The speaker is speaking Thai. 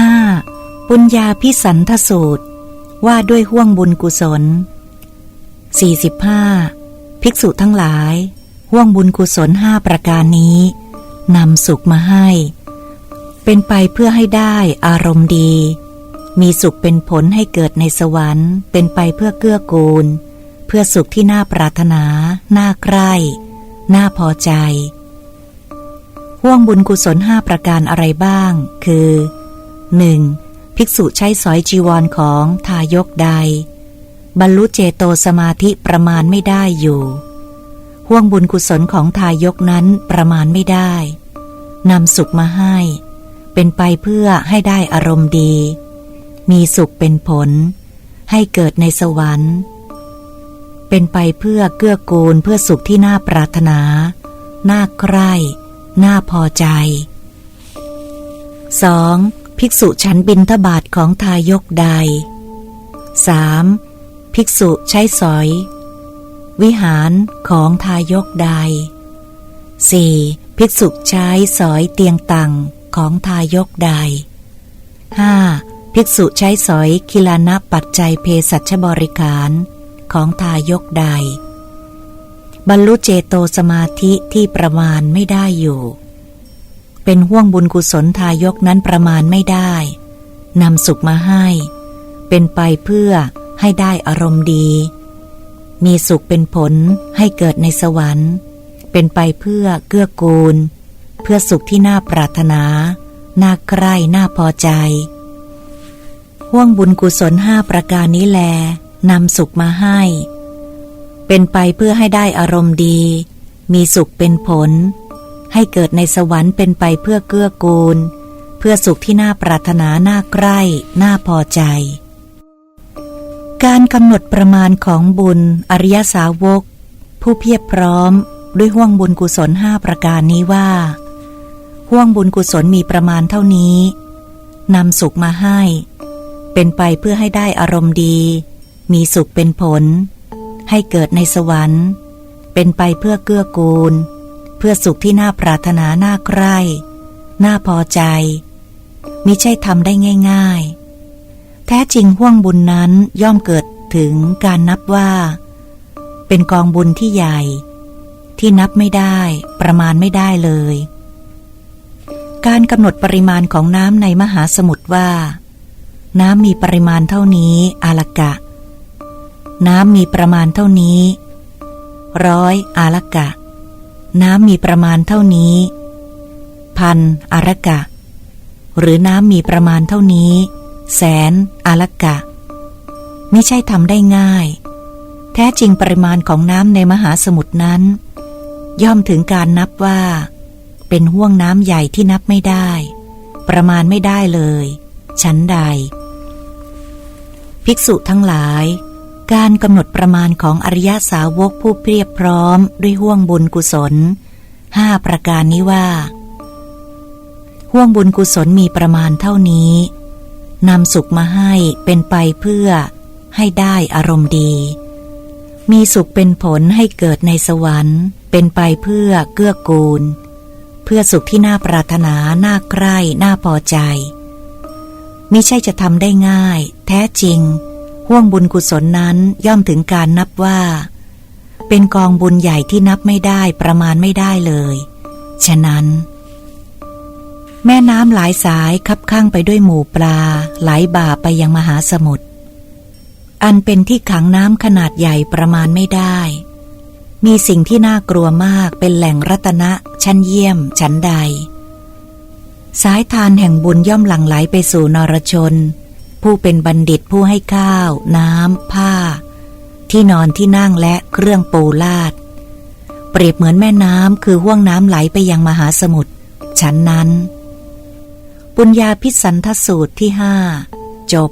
5. ปุญญาพิสันทสูตร ว่าด้วยห่วงบุญกุศล 45. ภิกษุทั้งหลาย ห่วงบุญกุศลห้าประการนี้นำสุขมาให้ เป็นไปเพื่อให้ได้อารมณ์ดี มีสุขเป็นผลให้เกิดในสวรรค์ เป็นไปเพื่อเกื้อกูล เพื่อสุขที่น่าปรารถนา น่าใคร่น่าพอใจ ห่วงบุญกุศลห้าประการอะไรบ้าง คือ 1. ภิกษุใช้สอยจีวรของทายกใด บรรลุเจโตสมาธิประมาณไม่ได้อยู่ห่วงบุญกุศลของทายกนั้นประมาณไม่ได้นำสุขมาให้ เป็นไปเพื่อให้ได้อารมณ์ดี มีสุขเป็นผล ให้เกิดในสวรรค์ เป็นไปเพื่อเกื้อกูลเพื่อสุขที่น่าปรารถนา น่าใคร่ น่าพอใจ 2. ภิกษุฉันบินทบาทของทายกใด 3. ภิกษุใช้สอย วิหารของทายกใด 4. ภิกษุใช้สอยเตียงตังของทายกใด 5. ภิกษุใช้สอยคิลานะปัจจัยเพสัชบริการของทายกใด บรรลุเจโตสมาธิที่ประมาณไม่ได้อยู่ เป็นห่วงบุญกุศลทายกนั้นประมาณไม่ได้นำสุขมาให้ เป็นไปเพื่อให้ได้อารมณ์ดี มีสุขเป็นผลให้เกิดในสวรรค์ เป็นไปเพื่อเกื้อกูล เพื่อสุขที่น่าปรารถนา น่าใคร่น่าพอใจ ห่วงบุญกุศลห้าประการนี้แลนำสุขมาให้ เป็นไปเพื่อให้ได้อารมณ์ดี มีสุขเป็นผล ให้เกิดในสวรรค์เป็นไปเพื่อเกื้อกูล เพื่อสุขที่น่าปรารถนาน่าใกล้ น่าพอใจ การกำหนดประมาณของบุญอริยสาวก ผู้เพียบพร้อมด้วยห่วงบุญกุศลห้าประการนี้ว่า ห่วงบุญกุศลมีประมาณเท่านี้นำสุขมาให้ เป็นไปเพื่อให้ได้อารมณ์ดี มีสุขเป็นผล ให้เกิดในสวรรค์ เป็นไปเพื่อเกื้อกูล พื่อสุขที่น่าปรารถนาน่าใคร่น่าพอใจ มิใช่ทำได้ง่าย ๆ แท้จริงห่วงบุญนั้นย่อมเกิดถึงการนับว่า เป็นกองบุญที่ใหญ่ ที่นับไม่ได้ประมาณไม่ได้เลย การกำหนดปริมาณของน้ำในมหาสมุทรว่า น้ำมีปริมาณเท่านี้อาลกะ น้ำมีประมาณเท่านี้ ร้อยอาลกะ น้ำมีประมาณเท่านี้ พันอารกะ หรือน้ำมีประมาณเท่านี้ แสนอาลกะ ไม่ใช่ทำได้ง่าย แท้จริงปริมาณของน้ำในมหาสมุทรนั้น ย่อมถึงการนับว่า เป็นห่วงน้ำใหญ่ที่นับไม่ได้ ประมาณไม่ได้เลย ชั้นใด ภิกษุทั้งหลาย การกำหนดประมาณของอริยสาวกผู้เพียบพร้อมด้วยห่วงบุญกุศลห้าประการนี้ว่า ห่วงบุญกุศลมีประมาณเท่านี้นำสุขมาให้เป็นไปเพื่อให้ได้อารมณ์ดี มีสุขเป็นผลให้เกิดในสวรรค์ เป็นไปเพื่อเกื้อกูล เพื่อสุขที่น่าปรารถนา น่าใกล้น่าพอใจมิใช่จะทำได้ง่าย แท้จริง ห่วงบุญกุศลนั้นย่อมถึงการนับว่า เป็นกองบุญใหญ่ที่นับไม่ได้ประมาณไม่ได้เลย ฉะนั้น แม่น้ำหลายสายคับข้างไปด้วยหมู่ปลา ไหลบ่าไปยังมหาสมุทรอันเป็นที่ขังน้ำขนาดใหญ่ประมาณไม่ได้ มีสิ่งที่น่ากลัวมากเป็นแหล่งรัตนะชั้นเยี่ยมชั้นใด สายทานแห่งบุญย่อมหลั่งไหลไปสู่นรชน ผู้เป็นบัณฑิตผู้ให้ข้าว น้ำ ผ้า ที่นอนที่นั่งและเครื่องปูลาด เปรียบเหมือนแม่น้ำคือห่วงน้ำไหลไปยังมหาสมุทรฉันนั้น ปุญญาพิสันทสูตรที่ห้าจบ